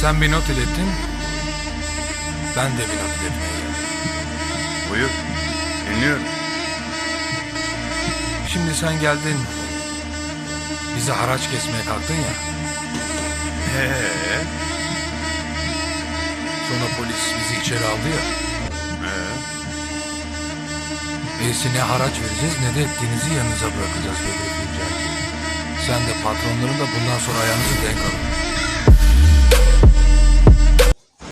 Sen bir not ilettin. Ben de bir not iletmeye geldim. Buyur. Dinliyorum. Şimdi sen geldin. Bize haraç kesmeye kalktın ya. Ee, Sonra polis bizi içeri aldı ya. ee, Neyse ne haraç vereceğiz ne de ettiğinizi yanınıza bırakacağız Bedri Sen de patronların da bundan sonra ayağınızı denk alın.